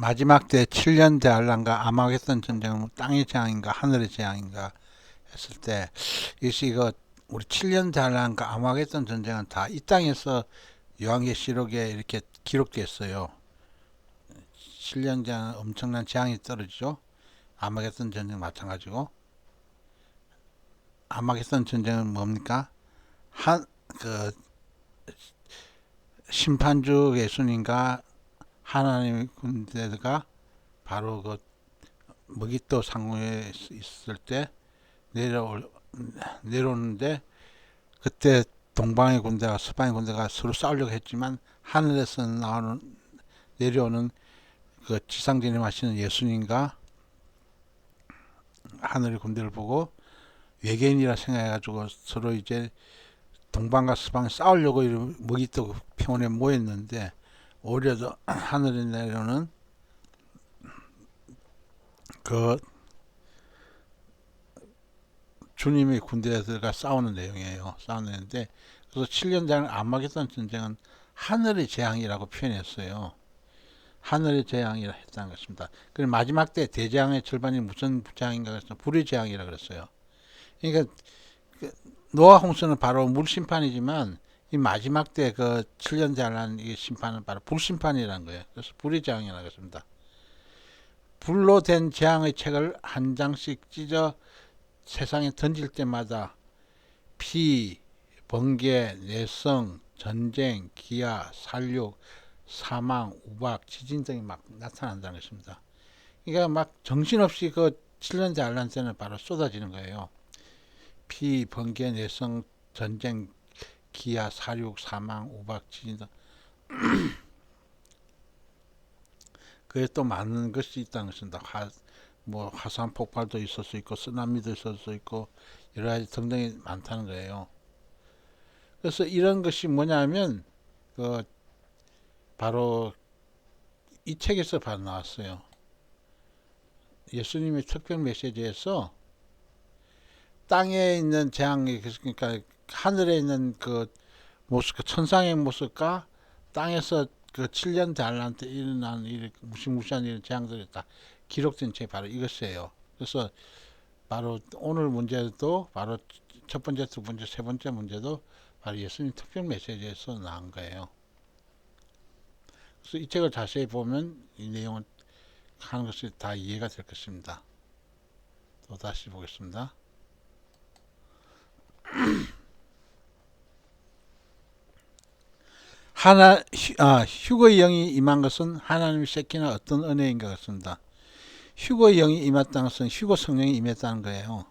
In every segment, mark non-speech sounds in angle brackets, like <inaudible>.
마지막 때 7년 대환란과 아마겟돈 전쟁은 뭐 땅의 재앙인가 하늘의 재앙인가 했을 때 이것이 이거 우리 7년 대환란과 아마겟돈 전쟁은 다 이 땅에서 요한계시록에 이렇게 기록되어 있어요. 7년 재앙 엄청난 재앙이 떨어지죠. 아마겟돈 전쟁 마찬가지고 아마겟돈 전쟁은 뭡니까? 한그 심판주 예수님과 하나님의 군대가 바로 그 먹이도 상공에 있을 때 내려올 내려오는데 그때 동방의 군대와 서방의 군대가 서로 싸우려고 했지만 하늘에서 나오는 내려오는 그 지상진에 마시는 예수님과 하늘의 군대를 보고 외계인이라 생각해가지고 서로 이제 동방과 서방 싸우려고 이런 먹이도 평원에 모였는데 오히려 더 하늘에 내려오는 그 주님의 군대들과 싸우는 내용이에요. 싸우는데 그래서 7년 전 안마겟돈 전쟁은 하늘의 재앙이라고 표현했어요. 하늘의 재앙이라 했다는 것입니다. 그리고 마지막 때 대재앙의 절반이 무슨 재앙인가 그래서 불의 재앙이라 그랬어요. 그러니까 그 노아 홍수는 바로 물 심판이지만 이 마지막 때 그 7년 재앙한 이 심판은 바로 불 심판이라는 거예요. 그래서 불의 재앙이라고 했습니다. 불로 된 재앙의 책을 한 장씩 찢어 세상에 던질 때마다 피, 번개, 내성, 전쟁, 기아, 살육, 사망, 우박, 지진 등이 막 나타난다는 것입니다. 그러니까 막 정신없이 그 7년째 알란 때는 바로 쏟아지는 거예요. 피, 번개, 내성, 전쟁, 기아, 사육, 사망, 우박, 지진 등 그에 또 많은 것이 있다는 것입니다. 화, 뭐 화산 폭발도 있을 수 있고 쓰나미도 있을 수 있고 여러 가지 등등이 많다는 거예요. 그래서 이런 것이 뭐냐면 그 바로 이 책에서 바로 나왔어요. 예수님의 특별 메시지에서 땅에 있는 재앙이 그러니까 하늘에 있는 그 모습, 그 천상의 모습과 땅에서 그 7년 대환란 때 일어난 일, 무시무시한 이런 재앙들이 다 기록된 책이 바로 이것이에요. 그래서 바로 오늘 문제도 바로 첫 번째, 두 번째, 세 번째 문제도 바로 예수님 특별 메시지에서 나온 거예요. 그래서 이 책을 자세히 보면 이 내용을 하는 것이 다 이해가 될 것입니다. 또 다시 보겠습니다. <clears throat> 하나 휴, 아, 휴거의 영이 임한 것은 하나님의 새끼나 어떤 은혜인 것 같습니다. 휴거의 영이 임했다는 것은 휴거 성령이 임했다는 거예요.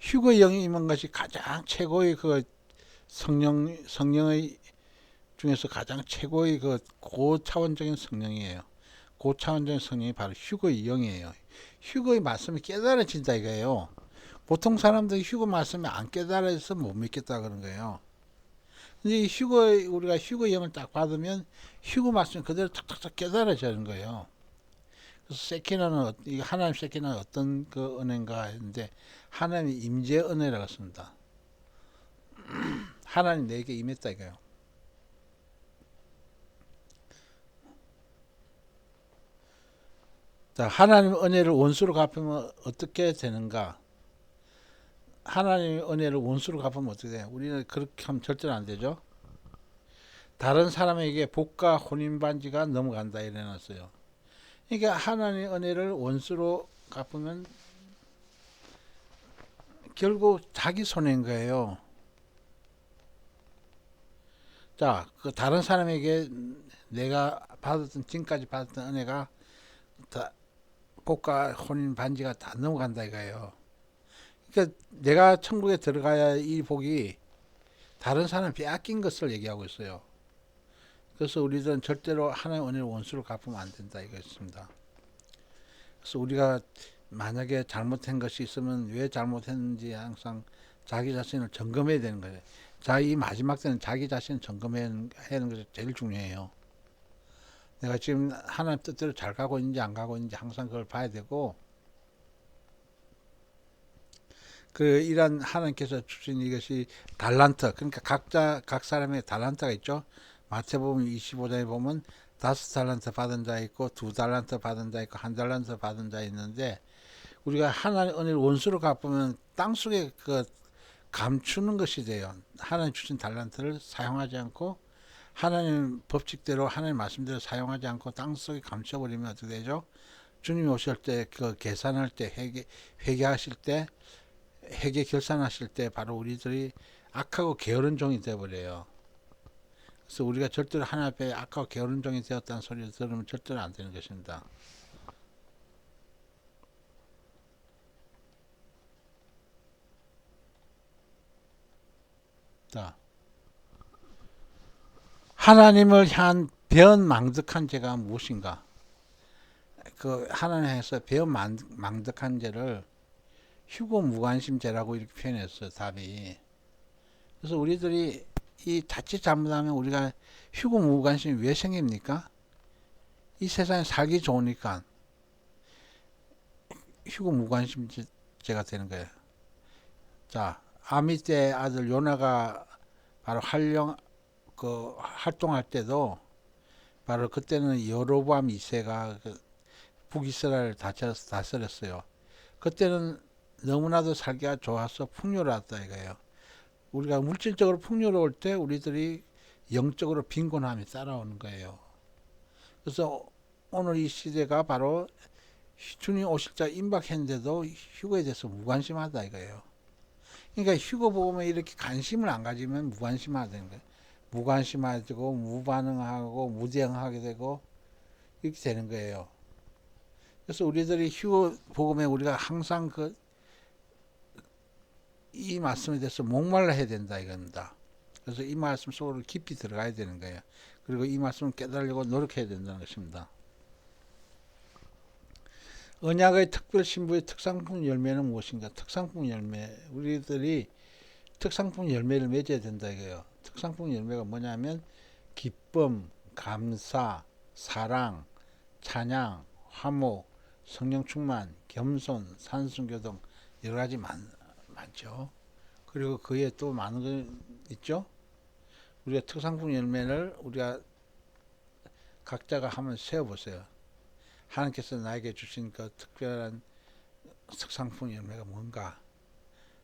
휴거의 영이 임한 것이 가장 최고의 그 성령 성령의 중에서 가장 최고의 그 고차원적인 성령이에요. 고차원적인 성령이 바로 휴거의 영이에요. 휴거의 말씀이 깨달아진다 이거예요. 보통 사람들이 휴거 말씀이 안 깨달아서 못 믿겠다 그런 거예요. 근데 휴거 우리가 휴거 영을 딱 받으면 휴거 말씀 그대로 탁탁탁 깨달아지는 거예요. 그래서 세키나는 이 하나님 세키나는 어떤 그 은혜인가 했는데 하나님의 임재 은혜라고 했습니다. <clears throat> 하나님 내게 임했다 이거예요. 자, 하나님 은혜를 원수로 갚으면 어떻게 되는가? 하나님의 은혜를 원수로 갚으면 어떻게 돼? 우리는 그렇게 하면 절대로 안 되죠. 다른 사람에게 복과 혼인 반지가 넘어간다 이래놨어요. 그러니까 하나님의 은혜를 원수로 갚으면 결국 자기 손해인 거예요. 자, 그 다른 사람에게 내가 받았던 지금까지 받았던 은혜가 다 복과 혼인 반지가 다 넘어간다 이거예요. 그러니까 내가 천국에 들어가야 이 복이 다른 사람 빼앗긴 것을 얘기하고 있어요. 그래서 우리들은 절대로 하나의 은혜를 원수로 갚으면 안 된다 이것입니다. 그래서 우리가 만약에 잘못한 것이 있으면 왜 잘못했는지 항상 자기 자신을 점검해야 되는 거예요. 자, 이 마지막 때는 자기 자신을 점검해야 하는 것이 제일 중요해요. 내가 지금 하나님 뜻대로 잘 가고 있는지 안 가고 있는지 항상 그걸 봐야 되고 그 이런 하나님께서 주신 이것이 달란트 그러니까 각자 각 사람의 달란트가 있죠. 마태복음 25장에 보면 다섯 달란트 받은 자 있고 두 달란트 받은 자 있고 한 달란트 받은 자 있는데 우리가 하나님 은혜를 원수로 갚으면 땅 속에 그 감추는 것이 돼요. 하나님 주신 달란트를 사용하지 않고 하나님 법칙대로 하나님 말씀대로 사용하지 않고 땅 속에 감춰버리면 어떻게 되죠? 주님이 오실 때 그 계산할 때 회계 회계하실 때 회계 결산하실 때 바로 우리들이 악하고 게으른 종이 되어버려요. 그래서 우리가 절대로 하나님 앞에 악하고 게으른 종이 되었다는 소리를 들으면 절대로 안 되는 것입니다. 자, 하나님을 향한 배은망덕한 죄가 무엇인가? 그 하나님에서 배은망덕한 죄를 휴고 무관심죄라고 이렇게 표현했어요. 답이. 그래서 우리들이 이 자칫 잘못하면 우리가 휴고 무관심이 왜 생깁니까? 이 세상에 살기 좋으니까 휴고 무관심죄가 되는 거예요. 자, 아미떼 아들 요나가 바로 활용 그 활동할 때도 바로 그때는 여로보암 2세가 그 북이스라엘 다스렸어요. 그때는 너무나도 살기가 좋아서 풍요로웠다 이거예요. 우리가 물질적으로 풍요로울 때 우리들이 영적으로 빈곤함이 따라오는 거예요. 그래서 오늘 이 시대가 바로 주님 오실 자 임박했는데도 휴거에 대해서 무관심하다 이거예요. 그러니까 휴거 보면 이렇게 관심을 안 가지면 무관심하다는 거예요. 무관심하고 무반응하고 무대응하게 되고 이렇게 되는 거예요. 그래서 우리들이 휴거 복음에 우리가 항상 그 이 말씀에 대해서 목말라 해야 된다 이겁니다. 그래서 이 말씀 속으로 깊이 들어가야 되는 거예요. 그리고 이 말씀을 깨달으려고 노력해야 된다는 것입니다. 언약의 특별 신부의 특상품 열매는 무엇인가? 특상품 열매. 우리들이 특상품 열매를 맺어야 된다 이거예요. 특상품 열매가 뭐냐면 기쁨, 감사, 사랑, 찬양, 화목, 성령 충만, 겸손, 산순교동 여러 가지 많, 많죠. 그리고 그에 또 많은 거 있죠. 우리가 특상품 열매를 우리가 각자가 한번 세어보세요. 하나님께서 나에게 주신 그 특별한 특상품 열매가 뭔가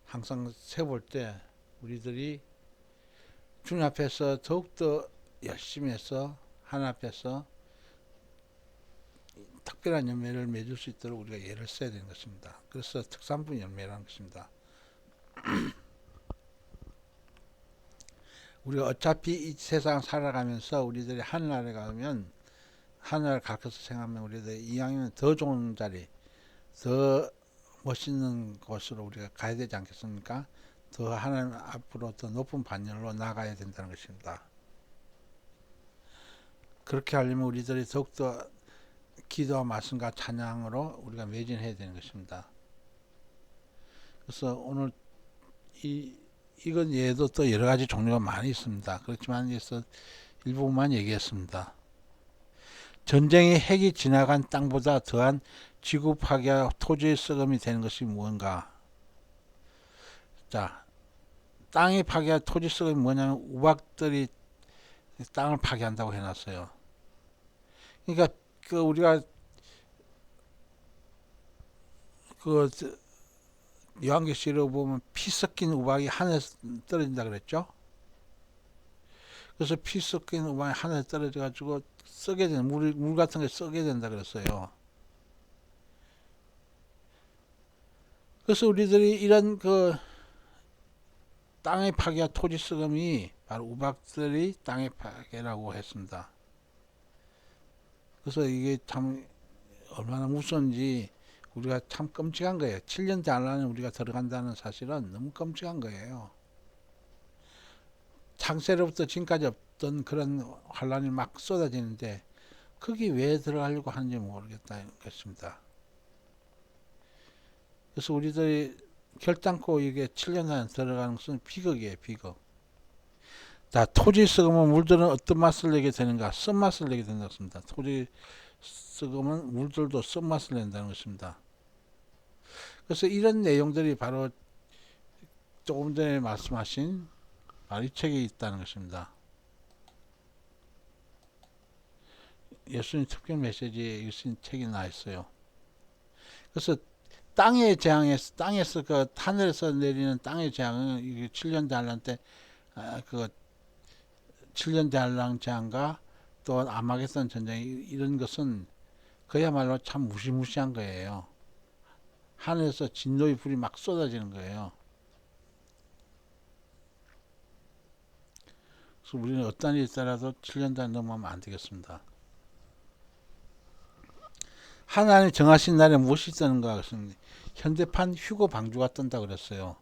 항상 세볼 때 우리들이 주님 앞에서 더욱더 열심히 해서 하나님 앞에서 특별한 열매를 맺을 수 있도록 우리가 예를 써야 되는 것입니다. 그래서 특산품 열매라는 것입니다. 우리가 어차피 이 세상 살아가면서 우리들이 하늘나라에 가면 하늘을 가르쳐서 생각하면 우리들 이왕이면 더 좋은 자리, 더 멋있는 곳으로 우리가 가야 되지 않겠습니까? 더 하나님 앞으로 더 높은 반열로 나가야 된다는 것입니다. 그렇게 하려면 우리들이 더욱더 기도와 말씀과 찬양으로 우리가 매진해야 되는 것입니다. 그래서 오늘 이 이건 예도 또 여러 가지 종류가 많이 있습니다. 그렇지만 여기서 일부분만 얘기했습니다. 전쟁의 핵이 지나간 땅보다 더한 지구 파괴와 토지의 썩음이 되는 것이 무언가? 자, 땅이 파괴와 토지 썩음이 뭐냐면 우박들이 땅을 파괴한다고 해놨어요. 그러니까 그 우리가 그 요한계시록 보면 피 섞인 우박이 하늘에서 떨어진다 그랬죠. 그래서 피 섞인 우박이 하늘에 떨어져 가지고 썩게 되는 물, 물 같은 게 썩게 된다 그랬어요. 그래서 우리들이 이런 그 땅의 파괴와 토지 썩음이 바로 우박들이 땅의 파괴라고 했습니다. 그래서 이게 참 얼마나 무서운지 우리가 참 끔찍한 거예요. 7년 단란에 우리가 들어간다는 사실은 너무 끔찍한 거예요. 창세로부터 지금까지 없던 그런 환란이 막 쏟아지는데 거기 왜 들어가려고 하는지 모르겠다는 것입니다. 그래서 우리들이 결단코 이게 7년 안에 들어가는 것은 비극이에요, 비극. 자, 토지 썩으면 물들은 어떤 맛을 내게 되는가? 쓴맛을 내게 된다고 했습니다. 토지 썩으면 물들도 쓴맛을 낸다는 것입니다. 그래서 이런 내용들이 바로 조금 전에 말씀하신 바로 이 책에 있다는 것입니다. 예수님 특별 메시지에 예수님 책이 나 있어요. 그래서 땅의 재앙에서 땅에서 그 하늘에서 내리는 땅의 재앙은 이게 7년 대환란 때 아, 그 7년 대환란 재앙과 또 아마겟돈 전쟁 이- 이런 것은 그야말로 참 무시무시한 거예요. 하늘에서 진노의 불이 막 쏟아지는 거예요. 그래서 우리는 어떤 일이 있더라도 7년 단 넘으면 안 되겠습니다. 하나님 정하신 날에 무엇이 있다는가 그랬습니다. 현대판 휴거 방주가 뜬다 그랬어요.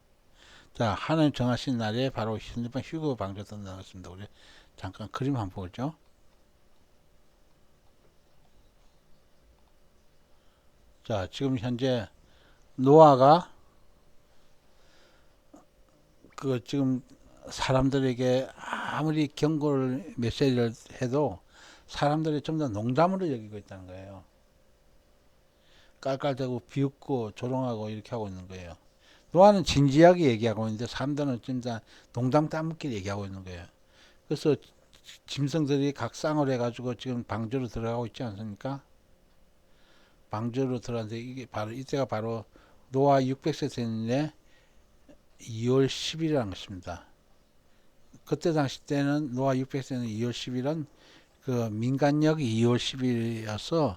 자, 하나님 정하신 날에 바로 현대판 휴거 방주가 뜬다 그랬습니다. 우리 잠깐 그림 한번 보죠. 자, 지금 현재 노아가 그 지금 사람들에게 아무리 경고를 메시지를 해도 사람들이 좀 더 농담으로 여기고 있다는 거예요. 깔깔대고 비웃고 조롱하고 이렇게 하고 있는 거예요. 노아는 진지하게 얘기하고 있는데 사람들은 진짜 농담 따먹기 얘기하고 있는 거예요. 그래서 짐승들이 각 쌍을 해가지고 지금 방주로 들어가고 있지 않습니까? 방주로 들어갔는데 이게 바로 이때가 바로 노아 600세 되는데 2월 10일이라는 것입니다. 그때 당시 때는 노아 600세는 2월 10일은 그 민간력 2월 10일이어서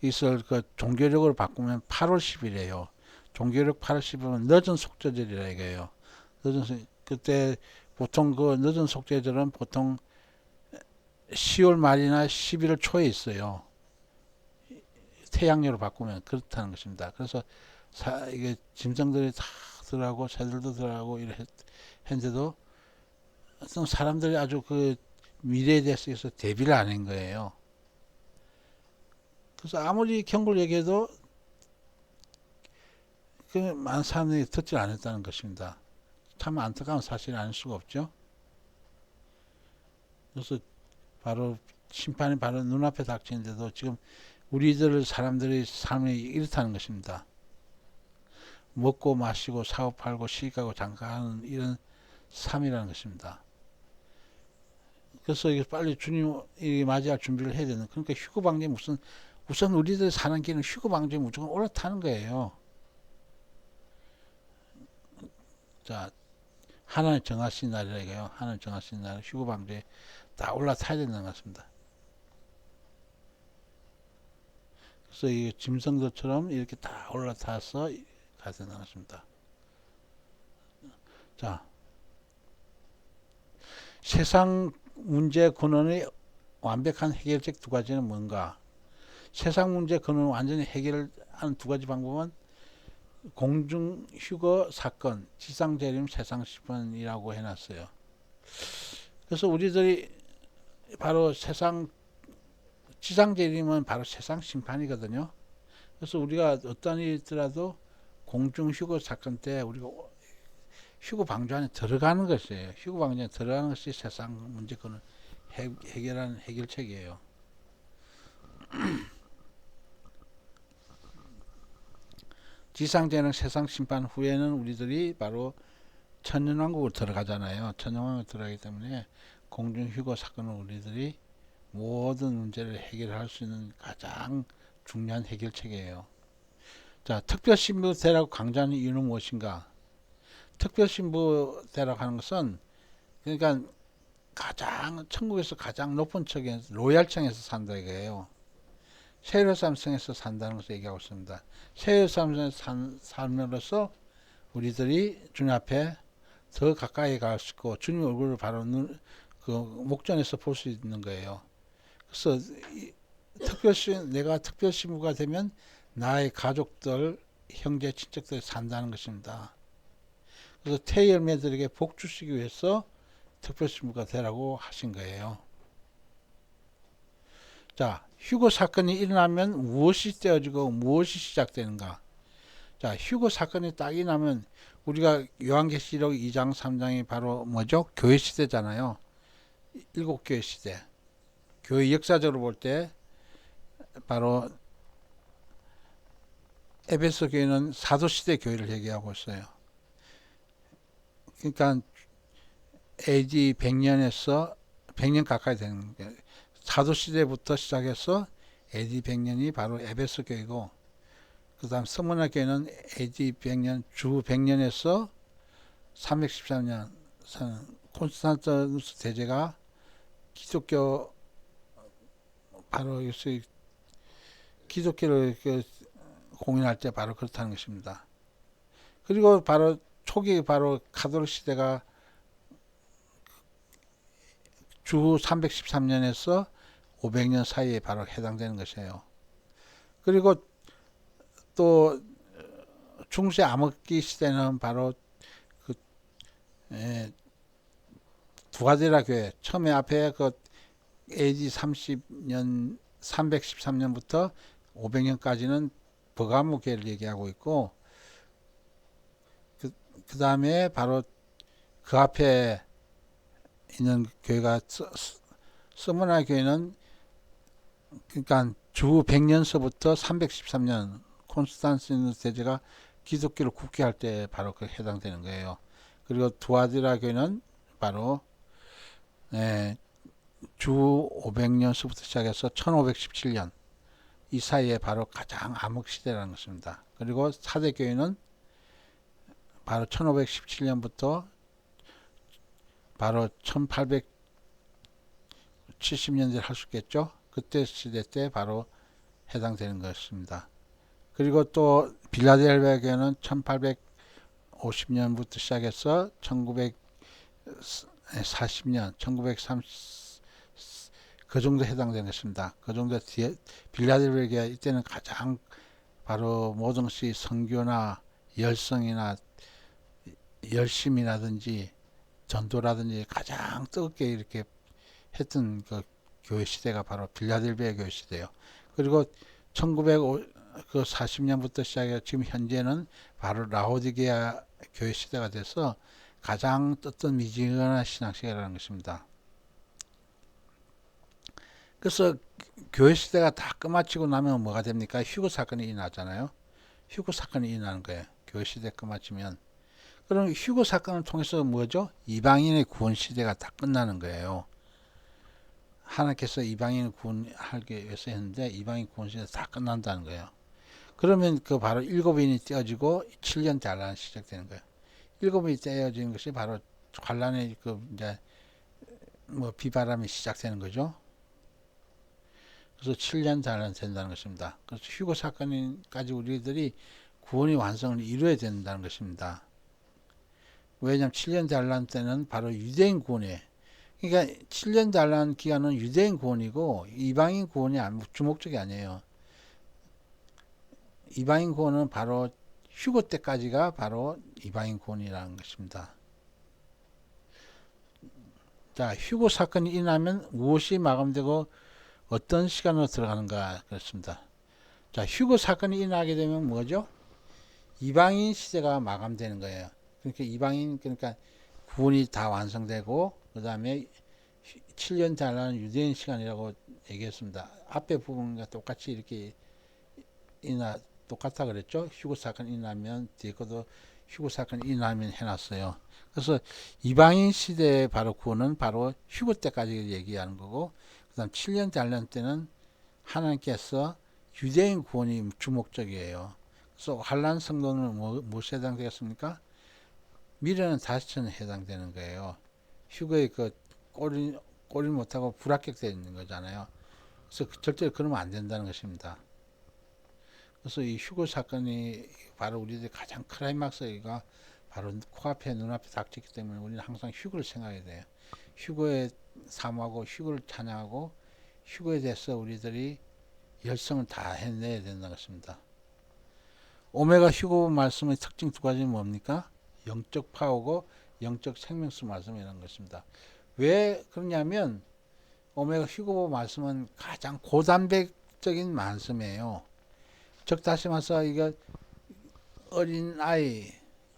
이것을 그 종교력으로 바꾸면 8월 10일이에요. 종교력 8월 10일은 늦은 속죄절이라 이거예요. 늦은 속- 그때 보통 그 늦은 속죄절은 보통 10월 말이나 11월 초에 있어요. 태양력으로 바꾸면 그렇다는 것입니다. 그래서 사, 이게 짐승들이 다 들어가고 새들도 들어가고 이래 했- 했는데도 어떤 사람들이 아주 그 미래에 대해서 대비를 안 한 거예요. 그래서 아무리 경고를 얘기해도 그 많은 사람들이 듣지 않았다는 것입니다. 참 안타까운 사실이 아닐 수가 없죠. 그래서 바로 심판이 바로 눈앞에 닥치는데도 지금 우리들 사람들이 삶이 이렇다는 것입니다. 먹고 마시고 사업하고 시가고 장가하는 이런 삶이라는 것입니다. 그래서 이게 빨리 주님이 맞이할 준비를 해야 되는 그러니까 휴거 방지 무슨 우선 우리들 사는 길은 휴거 방지 무조건 올라타는 거예요. 자 하나님 정하신 날이라 이거요. 하나님 정하신 날 휴거 방지에 다 올라타야 된다는 것입니다. 그래서 이 짐승들처럼 이렇게 다 올라타서 된다는 것입니다. 자, 세상 문제 근원의 완벽한 해결책 두 가지는 뭔가? 세상 문제 근원을 완전히 해결하는 두 가지 방법은 공중 휴거 사건, 지상 재림, 세상 심판이라고 해놨어요. 그래서 우리들이 바로 세상 지상 재림은 바로 세상 심판이거든요. 그래서 우리가 어떤 일이 있더라도 공중 휴거 사건 때 우리가 휴거 방주 안에 들어가는 것이에요. 휴거 방주 안에 들어가는 것이 세상 문제권을 해, 해결하는 해결책이에요. <clears throat> 지상재는 세상 심판 후에는 우리들이 바로 천년왕국으로 들어가잖아요. 천년왕국으로 들어가기 때문에 공중 휴거 사건은 우리들이 모든 문제를 해결할 수 있는 가장 중요한 해결책이에요. 자, 특별신부대라고 강조하는 이유는 무엇인가? 특별신부대라고 하는 것은 그러니까 가장 천국에서 가장 높은 층에 로얄층에서 산다 이거예요. 세례삼성에서 산다는 것을 얘기하고 있습니다. 산, 삶으로써 우리들이 주님 앞에 더 가까이 갈 수 있고 주님 얼굴을 바로 눈, 그 목전에서 볼 수 있는 거예요. 그래서 이 특별시 내가 특별시무가 되면 나의 가족들, 형제, 친척들이 산다는 것입니다. 그래서 태열매들에게 복 주시기 위해서 특별시무가 되라고 하신 거예요. 자, 휴거 사건이 일어나면 무엇이 떼어지고 무엇이 시작되는가? 자, 휴거 사건이 딱 일어나면 우리가 요한계시록 2장 3장이 바로 뭐죠? 교회 시대잖아요. 일곱 교회 시대. 교회 역사적으로 볼 때 바로 에베소 교회는 사도 시대 교회를 얘기하고 있어요. 그러니까 AD 100년에서 100년 가까이 되는 거예요. 사도 시대부터 시작해서 AD 100년이 바로 에베소 교회고 그 다음 서문화 교회는 AD 100년 주 100년에서 313년 콘스탄티누스 대제가 기독교 바로 기독교를 그 공인할 때 바로 그렇다는 것입니다. 그리고 바로 초기 바로 카톨릭 시대가 주 313년에서 500년 사이에 바로 해당되는 것이에요. 그리고 또 중세 암흑기 시대는 바로 그 에, 두가데라 교회 처음에 앞에 그 AD 30년 313년부터 500년까지는 버가모 교회를 얘기하고 있고 그, 그 다음에 바로 그 앞에 있는 교회가 서, 서문화 교회는 그러니까 주 100년서부터 313년 콘스탄티누스 대제가 기독교를 국회할 때 바로 그 해당되는 거예요. 그리고 두아디라 교회는 바로 예, 주 500년서부터 시작해서 1517년 이 사이에 바로 가장 암흑 시대라는 것입니다. 그리고 사대 교회는 바로 1517년부터 바로 1870년대 할 수 있겠죠. 그때 시대 때 바로 해당되는 것입니다. 그리고 또 빌라델비아 교회는 1850년부터 시작해서 1940년, 1930, 그 정도 해당되는 것입니다. 그 정도 뒤에 빌라델비아 교회 이때는 가장 바로 것이 성교나 열성이나 열심이라든지 전도라든지 가장 뜨겁게 이렇게 했던 그 교회 시대가 바로 빌라델비아 교회 시대예요. 그리고 1940년부터 시작해 지금 현재는 바로 라오디게아 교회 시대가 돼서 가장 떴던 미지근한 신앙 시대라는 것입니다. 그래서 교회 시대가 다 끝마치고 나면 뭐가 됩니까? 휴거 사건이 일어나잖아요. 휴거 사건이 일어나는 거예요. 교회 시대 끝마치면. 그럼 휴거 사건을 통해서 뭐죠? 이방인의 구원 시대가 다 끝나는 거예요. 하나님께서 이방인을 구원하기 위해서 했는데 이방인 구원 시대 다 끝난다는 거예요. 그러면 그 바로 일곱인이 떼어지고 7년 단란이 시작되는 거예요. 일곱인이 떼어지는 것이 바로 환란의 그 이제 뭐 비바람이 시작되는 거죠. 그래서 7년 단란 된다는 것입니다. 그래서 휴거 사건까지 우리들이 구원의 완성을 이루어야 된다는 것입니다. 왜냐하면 7년 단란 때는 바로 유대인 구원에 그러니까 7년 단란 기간은 유대인 구원이고 이방인 구원이 주목적이 아니에요. 이방인 구원은 바로 휴거 때까지가 바로 이방인 구원이라는 것입니다. 자, 휴거 사건이 일어나면 무엇이 마감되고 어떤 시간으로 들어가는가 그렇습니다. 자, 휴거 사건이 일어나게 되면 뭐죠? 이방인 시대가 마감되는 거예요. 그러니까 이방인 그러니까 구원이 다 완성되고 그 다음에 7년 잘라는 유대인 시간이라고 얘기했습니다. 앞에 부분과 똑같이 이렇게 이나 똑같아 그랬죠. 휴거 사건 일어나면 뒤에 것도 휴거 사건 일어나면 해놨어요. 그래서 이방인 시대의 바로 구원은 바로 휴거 때까지 얘기하는 거고 그다음 7년 잘란 때는 하나님께서 유대인 구원이 주목적이에요. 그래서 환란 성도는 뭐, 무엇에 해당되겠습니까? 미래는 다시처는 해당되는 거예요. 휴거에 그 꼬리 꼬리 못하고 불합격되어 있는 거잖아요. 그래서 절대로 그러면 안 된다는 것입니다. 그래서 이 휴거 사건이 바로 우리들 가장 크라이막스가 바로 코앞에 눈앞에 닥쳤기 때문에 우리는 항상 휴거를 생각해야 돼요. 휴거에 사모하고 휴거를 찬양하고 휴거에 대해서 우리들이 열성을 다 해내야 된다는 것입니다. 오메가 휴거 말씀의 특징 두 가지는 뭡니까? 영적 파워고 영적 생명수 말씀이라는 것입니다. 왜 그러냐면 오메가 휴거 말씀은 가장 고단백적인 말씀이에요. 즉 다시 말해서 이거 어린 아이,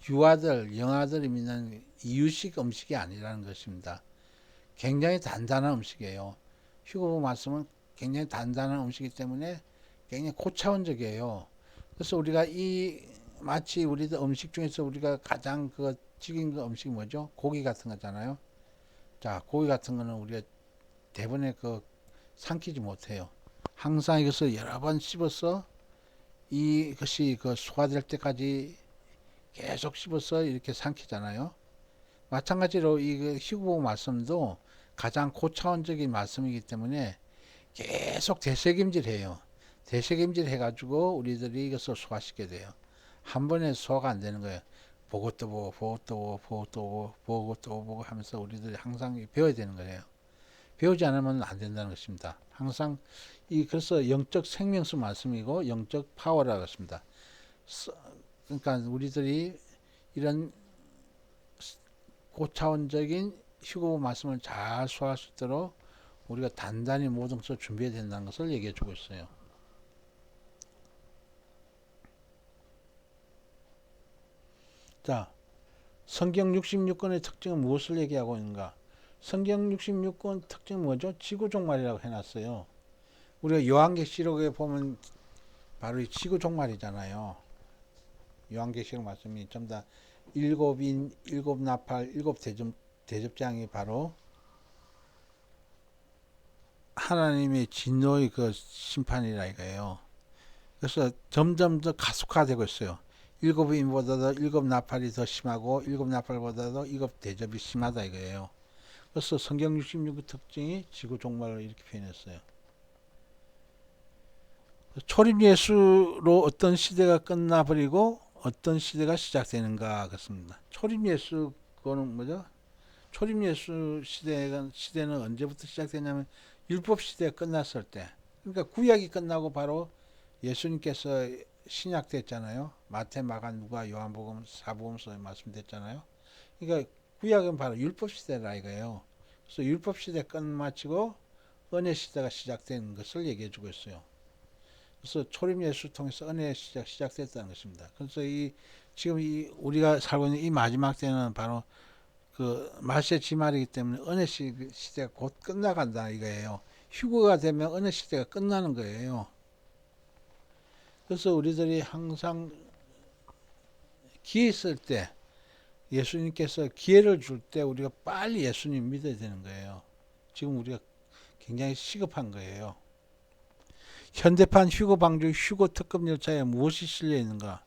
유아들, 영아들이 믿는 이유식 음식이 아니라는 것입니다. 굉장히 단단한 음식이에요. 휴거 말씀은 굉장히 단단한 음식이기 때문에 굉장히 고차원적이에요. 그래서 우리가 이 마치 우리들 음식 중에서 우리가 가장 그 튀긴 그 음식이 뭐죠? 고기 같은 거잖아요. 자, 고기 같은 거는 우리가 대부분의 그 삼키지 못해요. 항상 이것을 여러 번 씹어서 이것이 그 소화될 때까지 계속 씹어서 이렇게 삼키잖아요. 마찬가지로 이 희구보 말씀도 가장 고차원적인 말씀이기 때문에 계속 되새김질해요. 되새김질 해가지고 우리들이 이것을 소화시켜야 돼요. 한 번에 소화가 안 되는 거예요. 보고 또 보고 보고 또 보고 보고 또 보고 보고 또 보고 하면서 우리들이 항상 배워야 되는 거예요. 배우지 않으면 안 된다는 것입니다. 항상 이 그래서 영적 생명수 말씀이고 영적 파워라고 했습니다. 서- 그러니까 우리들이 이런 고차원적인 휴고 말씀을 잘 소화할 수 있도록 우리가 단단히 모든 것을 준비해야 된다는 것을 얘기해 주고 있어요. 자, 성경 66권의 특징은 무엇을 얘기하고 있는가? 성경 66권 특징은 뭐죠? 지구 종말이라고 해놨어요. 우리가 요한계시록에 보면 바로 이 지구 종말이잖아요. 요한계시록 말씀이 전부 다 일곱인, 일곱 나팔, 일곱 대접, 대접장이 바로 하나님의 진노의 그 심판이라 이거예요. 그래서 점점 더 가속화되고 있어요. 일곱 인보다도 일곱 나팔이 더 심하고 일곱 나팔보다도 일곱 대접이 심하다 이거예요. 그래서 성경 66의 특징이 지구 종말을 이렇게 표현했어요. 초림 예수로 어떤 시대가 끝나버리고 어떤 시대가 시작되는가 그렇습니다. 초림 예수 그거는 뭐죠? 초림 예수 시대가 시대는 언제부터 시작되냐면 율법 시대가 끝났을 때. 그러니까 구약이 끝나고 바로 예수님께서 신약됐잖아요. 마태, 마가, 누가, 요한복음, 사복음서에 말씀됐잖아요. 그러니까 구약은 바로 율법 시대라 이거예요. 그래서 율법 시대 끝마치고 은혜 시대가 시작된 것을 얘기해 주고 있어요. 그래서 초림 예수 통해서 은혜 시작 시작됐다는 것입니다. 그래서 이 지금 이 우리가 살고 있는 이 마지막 때는 바로 그 마세 지말이기 때문에 은혜 시, 시대가 곧 끝나간다 이거예요. 휴거가 되면 은혜 시대가 끝나는 거예요. 그래서 우리들이 항상 기회 있을 때 예수님께서 기회를 줄 때 우리가 빨리 예수님 믿어야 되는 거예요. 지금 우리가 굉장히 시급한 거예요. 현대판 휴거 방주 휴거 특급 열차에 무엇이 실려 있는가?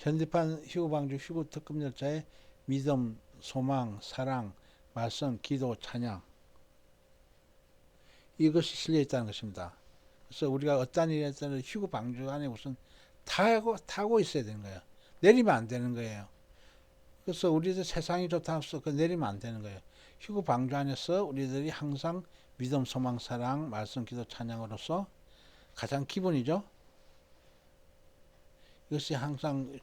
현대판 휴거 방주 휴거 특급 열차에 믿음, 소망, 사랑, 말씀, 기도, 찬양 이것이 실려 있다는 것입니다. 그래서 우리가 어떤 일에 따라 휴거 방주 안에 무슨 타고 타고 있어야 되는 거예요. 내리면 안 되는 거예요. 그래서 우리들 세상이 좋다 해서 그 내리면 안 되는 거예요. 휴거 방주 안에서 우리들이 항상 믿음, 소망, 사랑, 말씀, 기도, 찬양으로서 가장 기본이죠. 이것이 항상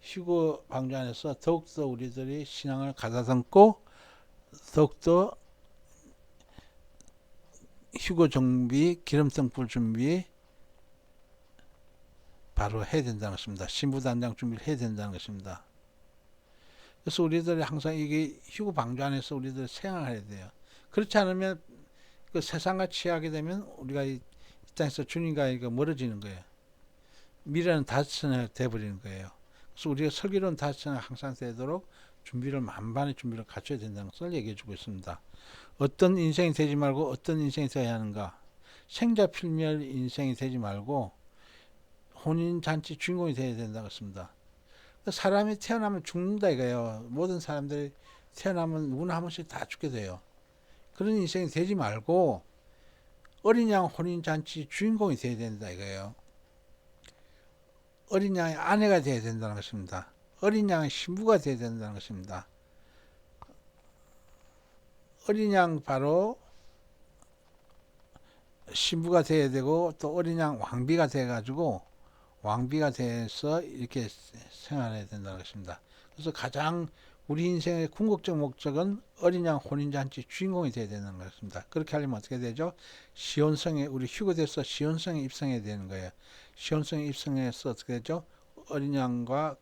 휴거 방주 안에서 더욱더 우리들이 신앙을 가다듬고 더욱더 휴거 정비, 기름등불 준비 바로 해야 된다는 것입니다. 신부 단장 준비를 해야 된다는 것입니다. 그래서 우리들이 항상 이게 휴거 방주 안에서 우리들 생활해야 돼요. 그렇지 않으면 그 세상과 취하게 되면 우리가 이, 이 땅에서 주님과 이거 멀어지는 거예요. 미래는 다스나 돼버리는 거예요. 그래서 우리가 설교는 다스나 항상 되도록 준비를 만반의 준비를 갖춰야 된다는 것을 얘기해주고 있습니다. 어떤 인생이 되지 말고 어떤 인생이 되어야 하는가? 생자필멸 인생이 되지 말고 혼인 잔치 주인공이 되어야 된다고 했습니다. 사람이 태어나면 죽는다 이거예요. 모든 사람들이 태어나면 누구나 한 번씩 다 죽게 돼요. 그런 인생이 되지 말고 어린 양 혼인 잔치 주인공이 되어야 된다 이거예요. 어린 양의 아내가 되어야 된다는 것입니다. 어린 양의 신부가 되어야 된다는 것입니다. 어린 양 바로 신부가 되어야 되고 또 어린 양 왕비가 돼 가지고 왕비가 돼서 이렇게 생활해야 된다는 것입니다. 그래서 가장 우리 인생의 궁극적 목적은 어린 양 혼인잔치 주인공이 되어야 되는 것입니다. 그렇게 하려면 어떻게 되죠? 시온성에 우리 휴거돼서 시온성에 입성해야 되는 거예요. 시온성에 입성해서 어떻게 되죠? 어린 양과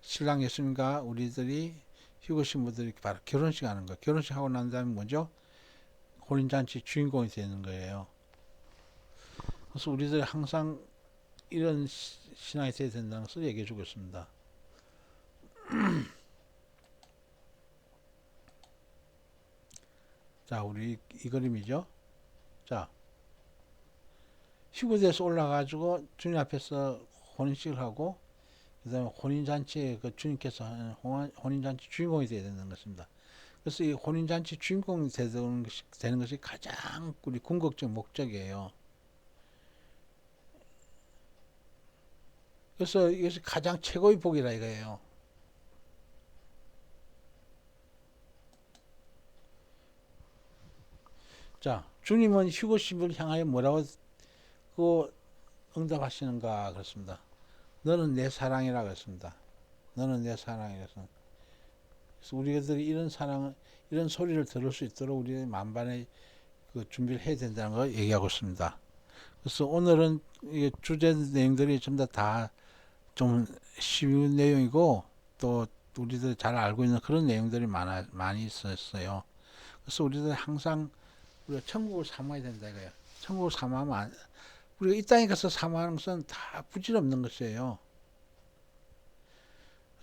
신랑 예수님과 우리들이 휴거 신부들이 바로 결혼식 하는 거. 결혼식 하고 난 다음에 뭐죠? 혼인잔치 주인공이 되는 거예요. 그래서 우리들이 항상 이런 시- 신앙이 되어야 된다는 것을 얘기해 주고 있습니다. <clears throat> 자, 우리 이 그림이죠. 자, 휴거돼서 올라가지고 주님 앞에서 혼인식을 하고 그 다음에 혼인잔치에 그 주님께서 하는 혼인잔치 주인공이 되어야 되는 것입니다. 그래서 이 혼인잔치 주인공이 되는 것이, 되는 것이 가장 우리 궁극적 목적이에요. 그래서 이것이 가장 최고의 복이라 이거예요. 자, 주님은 휴거심을 향하여 뭐라고 그 응답하시는가 그렇습니다. 너는 내 사랑이라 그랬습니다. 너는 내 사랑이라. 그래서 우리들이 이런 사랑, 이런 소리를 들을 수 있도록 우리 만반의 그 준비를 해야 된다는 걸 얘기하고 있습니다. 그래서 오늘은 이 주제 내용들이 전부 다좀 쉬운 내용이고 또 우리들 잘 알고 있는 그런 내용들이 많아 많이 있었어요. 그래서 우리들 항상 우리가 천국을 사모해야 된다 이거예요. 천국을 사모하면 안, 우리가 이 땅에 가서 사모하는 것은 다 부질없는 것이에요.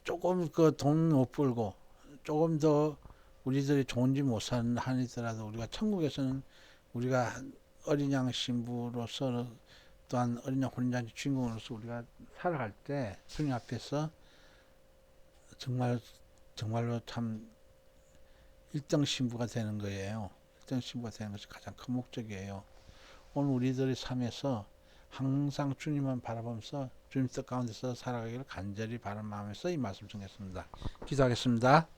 조금 그 돈 못 벌고 조금 더 우리들이 좋은 집 못 사는 한이더라도 우리가 천국에서는 우리가 어린 양 신부로서 또한 어린 양 혼인잔치 주인공으로서 우리가 살아갈 때 주님 앞에서 정말 정말로 참 일등 신부가 되는 거예요. 일등 신부가 되는 것이 가장 큰 목적이에요. 오늘 우리들의 삶에서 항상 주님만 바라보면서 주님 뜻 가운데서 살아가기를 간절히 바란 마음에서 이 말씀 전했습니다. 기도하겠습니다.